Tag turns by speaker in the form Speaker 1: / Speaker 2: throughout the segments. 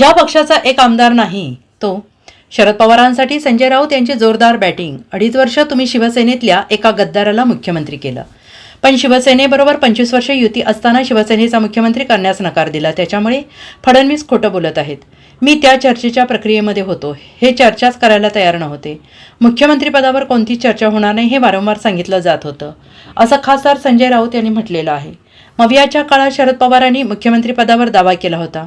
Speaker 1: ज्या पक्षाचा एक आमदार नाही तो शरद पवारांसाठी संजय राऊत यांची जोरदार बॅटिंग. अडीच वर्ष तुम्ही शिवसेनेतल्या एका गद्दाराला मुख्यमंत्री केलं. पण शिवसेनेबरोबर पंचवीस वर्षे युती असताना शिवसेनेचा मुख्यमंत्री करण्यास नकार दिला. त्याच्यामुळे फडणवीस खोटं बोलत आहेत. मी त्या चर्चेच्या प्रक्रियेमध्ये होतो. हे चर्चाच करायला तयार नव्हते. मुख्यमंत्रीपदावर कोणती चर्चा होणार नाही हे वारंवार सांगितलं जात होतं. असं खासदार संजय राऊत यांनी म्हटलेलं आहे. मवियाच्या काळात शरद पवारांनी मुख्यमंत्रीपदावर दावा केला होता.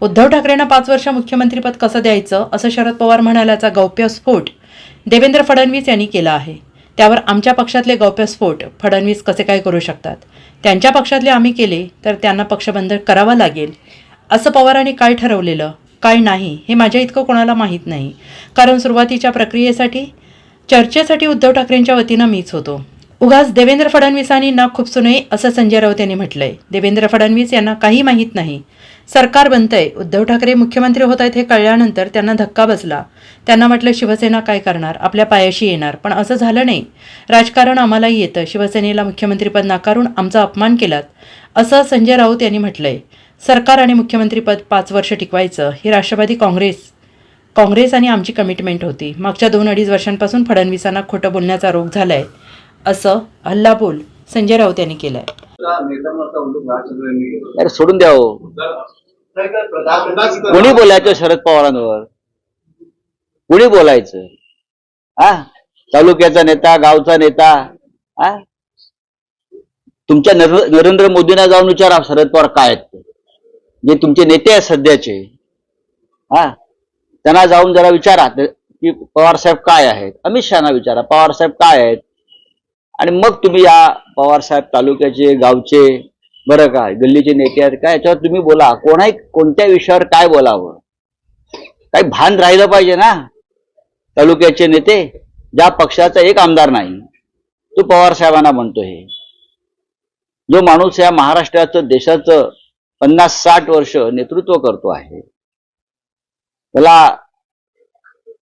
Speaker 1: उद्धव ठाकरेंना पाच वर्ष मुख्यमंत्रीपद कसं द्यायचं असं शरद पवार म्हणाल्याचा गौप्यस्फोट देवेंद्र फडणवीस यांनी केला आहे. त्यावर आमच्या पक्षातले गौप्यस्फोट फडणवीस कसे काय करू शकतात? त्यांच्या पक्षातले आम्ही केले तर त्यांना पक्षबंध करावा लागेल. असं पवारांनी काय ठरवलेलं काय नाही हे माझ्या इतकं कोणाला माहीत नाही. कारण सुरुवातीच्या प्रक्रियेसाठी चर्चेसाठी उद्धव ठाकरेंच्या वतीनं मीच होतो. उगाच देवेंद्र फडणवीसांनी ना खूप नये असं संजय राऊत यांनी म्हटलंय. देवेंद्र फडणवीस यांना काही माहीत नाही. सरकार बनतंय. उद्धव ठाकरे मुख्यमंत्री होत आहेत हे कळल्यानंतर त्यांना धक्का बसला. त्यांना म्हटलं शिवसेना काय करणार? आपल्या पायाशी येणार. पण असं झालं नाही. राजकारण आम्हालाही येतं. शिवसेनेला मुख्यमंत्रीपद नाकारून आमचा अपमान केलात असं संजय राऊत यांनी म्हटलंय. सरकार आणि मुख्यमंत्रीपद पाच वर्ष टिकवायचं. ही राष्ट्रवादी काँग्रेस काँग्रेस आणि आमची कमिटमेंट होती. मागच्या दोन अडीच वर्षांपासून फडणवीसांना खोटं बोलण्याचा रोग झालाय. असं हल्लाबोल संजय राऊत यांनी केलाय.
Speaker 2: अरे सोडून द्या हो. कोणी बोलायचं शरद पवारांवर? कोणी बोलायचं? हा तालुक्याचा नेता गावचा नेता हा तुमच्या नर- नरेंद्र मोदींना जाऊन विचारा शरद पवार काय आहेत जे तुमचे नेते आहेत सध्याचे. हा त्यांना जाऊन जरा विचारा की पवार साहेब काय आहेत? अमित शहाना विचारा पवार साहेब काय आहेत? आणि मग तुम्ही या पवार साहेब तालुक्याचे गावचे बरं का गल्लीचे नेते आहेत काय याच्यावर तुम्ही बोला. कोणाही कोणत्या विषयावर काय बोलावं? काही भान राहिलं पाहिजे ना? तालुक्याचे नेते ज्या पक्षाचा एक आमदार नाही तो पवार साहेबांना म्हणतो हे. जो माणूस या महाराष्ट्राचं देशाचं पन्नास साठ वर्ष नेतृत्व करतो आहे त्याला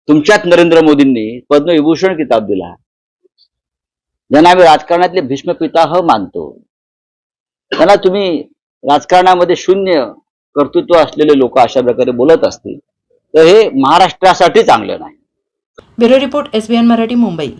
Speaker 2: तुमच्याच नरेंद्र मोदींनी पद्मविभूषण किताब दिला. ज्यांना आम्ही राजकारणातले भीष्म पिताह मानतो. त्यांना तुम्ही राजकारणामध्ये शून्य कर्तृत्व असलेले लोक अशा प्रकारे बोलत असतील तर हे महाराष्ट्रासाठी चांगलं नाही.
Speaker 1: Bureau report S B N Marathi Mumbai.